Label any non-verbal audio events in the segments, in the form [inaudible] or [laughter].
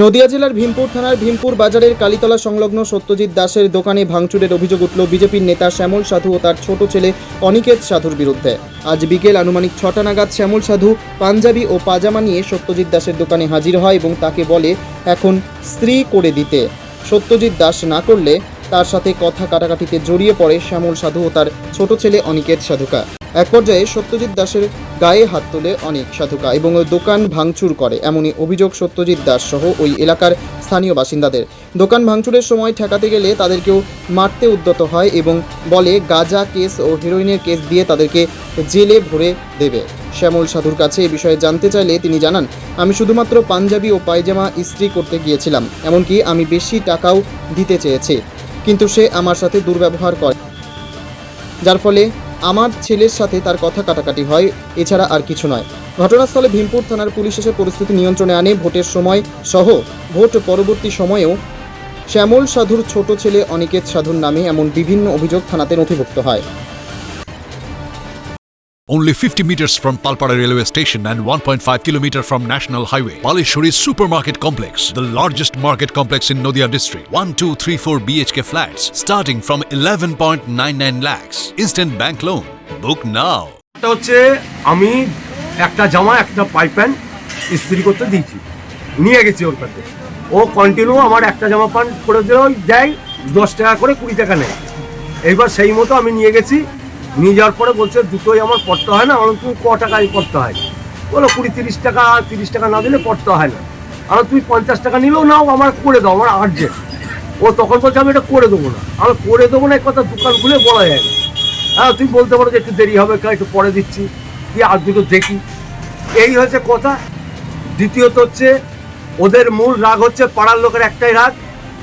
নদিয়া জেলার ভীমপুর থানার ভীমপুর বাজারের কালীতলা সংলগ্ন সত্যজিৎ দাসের দোকানে ভাঙচুরের অভিযোগ উঠল বিজেপির নেতা শ্যামল সাধু ও তার ছোট ছেলে অনিকেত সাধুর বিরুদ্ধে। আজ বিকেল আনুমানিক ছটা নাগাদ শ্যামল সাধু পাঞ্জাবি ও পাজামা নিয়ে সত্যজিৎ দাসের দোকানে হাজির হয় এবং তাকে বলে, এখন স্ত্রী করে দিতে। সত্যজিৎ দাস না করলে তার সাথে কথা কাটাকাটিতে জড়িয়ে পড়ে শ্যামল সাধু ও তার ছোট ছেলে অনিকেত সাধুকা। এক পর্যায়ে সত্যজিৎ দাসের গায়ে হাত তোলে অনেক সাধুকা এবং দোকান ভাঙচুর করে, এমনই অভিযোগ সত্যজিৎ দাস সহ ওই এলাকার স্থানীয় বাসিন্দাদের। দোকান ভাঙচুরের সময় ঠেকাতে গেলে তাদেরকেও মারতে উদ্যত হয় এবং বলে, গাঁজা কেস ও হেরোইনের কেস দিয়ে তাদেরকে জেলে ভরে দেবে। শ্যামল সাধুর কাছে এ বিষয়ে জানতে চাইলে তিনি জানান, আমি শুধুমাত্র পাঞ্জাবি ও পায়জামা ইস্ত্রি করতে গিয়েছিলাম, এমনকি আমি বেশি টাকাও দিতে চেয়েছি, কিন্তু সে আমার সাথে দুর্ব্যবহার করে। যার ফলে আমার ছেলের সাথে তার কথা কাটাকাটি হয়, এছাড়া আর কিছু নয়। ঘটনাস্থলে ভীমপুর থানার পুলিশ এসে পরিস্থিতি নিয়ন্ত্রণে আনে, ভোটের সময় সহ ভোট পরবর্তী সময়েও শ্যামল সাধুর ছোট ছেলে অনিকেত সাধুর নামে এমন বিভিন্ন অভিযোগ থানাতে নথিভুক্ত হয়। Only 50 meters from Palpara railway station and 1.5 kilometer from National Highway, Palishuri Supermarket Complex, the largest market complex in Noida district. 1, 2, 3, 4 BHK flats starting from 11.99 lakhs. Instant bank loan. Book now. আমি একটা জামা একটা pant ইস্ত্রি করতে দিয়েছি নিয়ে গেছি ওর কাছে ও কন্টিনিউ আমার একটা জামা প্যান্ট করে দেয় দশ টাকা করে কুড়ি টাকা নেয় এইবার সেই মতো আমি নিয়ে গেছি নিয়ে যাওয়ার পরে বলছে, দুটোই আমার পড়তে হয় না। আমার তুমি ক টাকায় পড়তে হয়? বলো কুড়ি তিরিশ টাকা তিরিশ টাকা না দিলে পড়তে হয় না। আর তুমি পঞ্চাশ টাকা নিলেও নাও, আমার করে দাও, আমার আর্জেন্ট ও তখন বলছে, আমি এটা করে দেবো না। আমি করে দেবো না, এই কথা দোকান খুলে বলা যায় না। হ্যাঁ তুমি বলতে পারো যে একটু দেরি হবে কা একটু পরে দিচ্ছি কি আর দুটো দেখি। এই হচ্ছে কথা। দ্বিতীয়ত হচ্ছে, ওদের মূল রাগ হচ্ছে পাড়ার লোকের একটাই রাগ।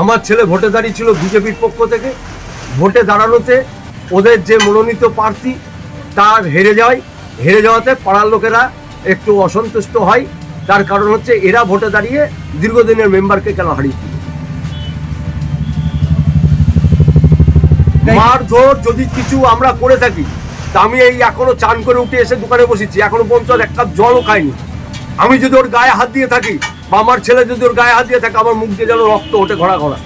আমার ছেলে ভোটে দাঁড়িয়েছিল বিজেপির পক্ষ থেকে। ভোটে দাঁড়ানোতে ওদের যে মনোনীত প্রার্থী তার হেরে যায়। হেরে যাওয়াতে পাড়ার লোকেরা একটু অসন্তুষ্ট হয়। তার কারণ হচ্ছে এরা ভোটে দাঁড়িয়ে দীর্ঘদিনের মেম্বারকে কেন হারিয়ে দিল মারধর যদি কিছু আমরা করে থাকি তা আমি এই এখনও চান করে উঠে এসে দোকানে বসেছি এখনও পর্যন্ত এক কাপ জলও খাইনি। আমি যদি ওর গায়ে হাত দিয়ে থাকি বা আমার ছেলে যদি ওর গায়ে হাত দিয়ে থাকে আমার মুখ দিয়ে যেন রক্ত ওঠে ঘোরা ঘোরা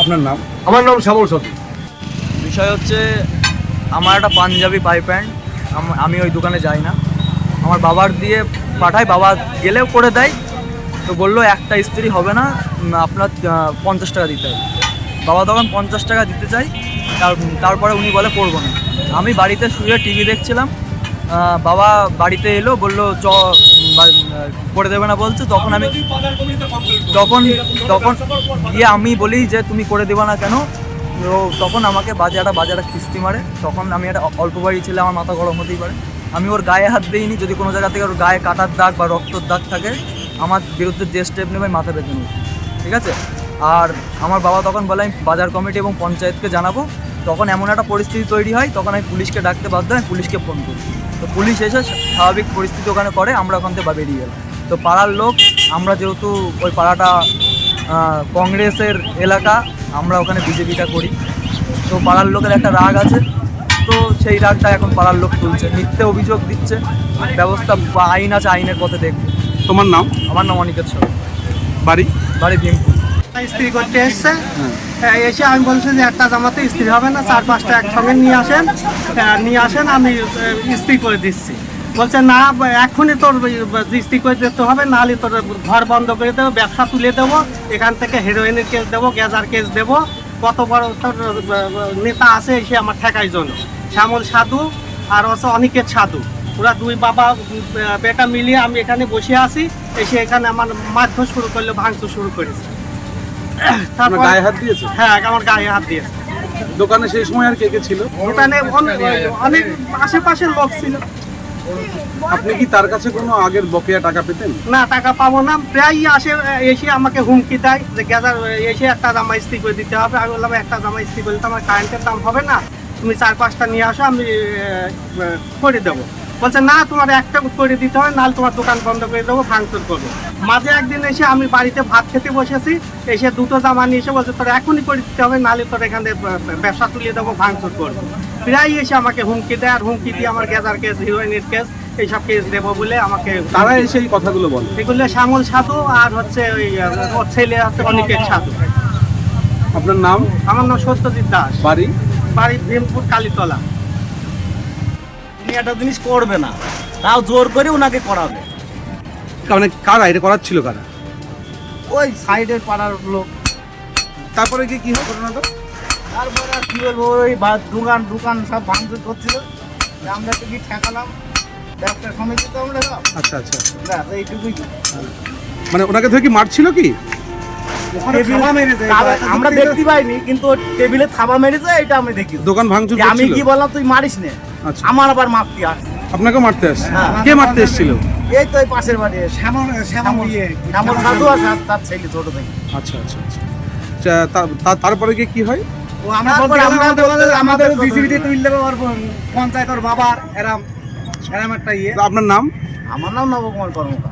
আপনার নাম? আমার নাম শ্যামল সতী। বিষয় হচ্ছে, আমার একটা পাঞ্জাবি পাই প্যান্ট, আমি ওই দোকানে যাই না। আমার বাবার দিয়ে পাঠাই বাবা গেলেও করে দেয়। তো বলল, একটা ইস্ত্রি হবে না আপনার পঞ্চাশ টাকা দিতে হবে। বাবা তখন পঞ্চাশ টাকা দিতে চাই তার, তারপরে উনি বলে, করব না। আমি বাড়িতে শুয়ে টিভি দেখছিলাম বাবা বাড়িতে এলো, বলল, চ করে দেবে না বলছে। তখন আমি, তখন তখন গিয়ে আমি বলি যে, তুমি করে দেবে না কেন? তো তখন আমাকে বাজে একটা বাজে একটা কিস্তি মারে। তখন আমি একটা অল্প বাড়ি ছেলে, আমার মাথা গরম হতেই পারে। আমি ওর গায়ে হাত দিইনি, যদি কোনো জায়গা থেকে ওর গায়ে কাটার দাগ বা রক্তর দাগ থাকে, আমার বিরুদ্ধে যে স্টেপ নেবে মাথা বেঁধে নেব। ঠিক আছে? আর আমার বাবা তখন বলে, আমি বাজার কমিটি এবং পঞ্চায়েতকে জানাব। তখন এমন একটা পরিস্থিতি তৈরি হয়, তখন আমি পুলিশকে ডাকতে বাধ্য আমি পুলিশকে ফোন করি। তো পুলিশ এসে স্বাভাবিক পরিস্থিতি ওখানে করে, আমরা ওখান থেকে বেরিয়ে গেলাম তো পাড়ার লোক, আমরা যেহেতু ওই পাড়াটা কংগ্রেসের এলাকা আমরা ওখানে বিজেপিটা করি। তো পাড়ার লোকের একটা রাগ আছে তো সেই রাগটা এখন পাড়ার লোক তুলছে মিথ্যে অভিযোগ দিচ্ছে ব্যবস্থা বা আইন আছে আইনের পথে দেখবে। তোমার নাম? আমার নাম অনিকেত সরকার। বাড়ি? বাড়ি ভীমপুর। ইস্ত্রি করতে এসছে। হ্যাঁ, এসে আমি বলছি যে একটা জামাতে ইস্ত্রি হবে না চার পাঁচটা একসঙ্গে নিয়ে আসেন। হ্যাঁ, নিয়ে আসেন আমি আহ, ইস্ত্রি করে দিচ্ছি। বলছে না এখনই তোর দৃষ্টি করে দিতে হবে নাহলে তোর ঘর বন্ধ করে দেবো ব্যবসা তুলে দেবো এখান থেকে হেরোইনের কেস দেবো গ্যাজার কেস দেবো কত বড় তোর নেতা আছে এসে আমার ঠেকাই জন্য শ্যামল সাধু আর হচ্ছে অনিকেত সাধু। ওরা দুই বাবা বেটা মিলিয়ে আমি এখানে বসে আছি এসে এখানে আমার মারধর শুরু করল ভাঙচুর শুরু করেছে। [coughs] তারপর গায়ে হাত দিয়েছে? হ্যাঁ আমার গায়ে হাত দিয়েছে। দোকানে সেই সময় আর কে কে ছিল? ওখানে অনেক অনেক আশেপাশের লোক ছিল। আপনি কি তার কাছে কোনো আগের বকেয়া টাকা পেতেন? না, টাকা পাবো না। প্রায়ই আসে, এসে আমাকে হুমকি দেয় যে গেজার এসে একটা জামা ইস্ত্রি করে দিতে হবে। আমি বললাম, একটা জামা ইস্ত্রি করলে তো আমার কারেন্টের দাম হবে না। তুমি চার পাঁচটা নিয়ে আসো, আমি করে দেবো। বলছে না তোমার একটা করে দিতে হবে নাহলে তোমার দোকান বন্ধ করে দেবো ভাঙচুর করব। মাঝে একদিন এসে আমি বাড়িতে ভাত খেতে বসেছি এসে দুটো জামা নিয়ে এসে বলছে তোর এখনই করে দিতে হবে নাহলে তোর এখানে ব্যবসা তুলিয়ে দেবো ভাঙচুর করব। প্রায় এসে আমাকে হুমকি দেয় আর হুমকি দিয়ে আমার গ্যাজার কেস হিরোইনের কেস এইসব কেস দেবো বলে আমাকে তারা এসে এই কথাগুলো বলে। এগুলো শ্যামল সাধু আর হচ্ছে ওই ছেলে হচ্ছে অনিকেত সাধু। আপনার নাম? আমার নাম সত্যজিৎ দাস। বাড়ি? বাড়ি ভীমপুর কালীতলা। একটা জিনিস করবে না। তাও জোর করে ওনাকে করাবে। মানে কারা? এটা করাচ্ছিল কারা? ওই সাইডের পাড়ার লোক। তারপরে কি কি হয় ঘটনাটা তারপরে আর কি বলব ওই বা- দোকান দোকান সব ভাঙচুর করছিল। তা আমরা তো কি ঠেকালাম। ব্যবসা সমিতি তো আমরা সব। আচ্ছা আচ্ছা। ব্যাস, এইটুকুই। মানে ওনাকে ধরে কি মারছিল কি? টেবিলে- তা- আমরা দেখতে পাইনি কিন্তু টেবিলে থাবা মেরেছে এটা আমি দেখি। দোকান ভাঙচুর আমি করছিল? কি বললাম তুই মারিস নে। আমার আবার মারতে আসছে। আপনাকে মারতে আসছে? হ্যাঁ। কে মারতে এসেছিল? এই তো এই পাশের বাড়ি শ্যামল শ্যামল শ্যামল সাধু আর তার- তার ছেলে ছোট থেকে। আচ্ছা আচ্ছা আচ্ছা। আচ্ছা, তারপরে কি কি হয়? ও আমরা বলতে- আমাদের জিসিবিতে তুললে পঞ্চায়েত ওর বাবার এরাম এরাম একটা ইয়ে। তা আপনার নাম? আমার নাম নবকুমার কর্মকার। আচ্ছা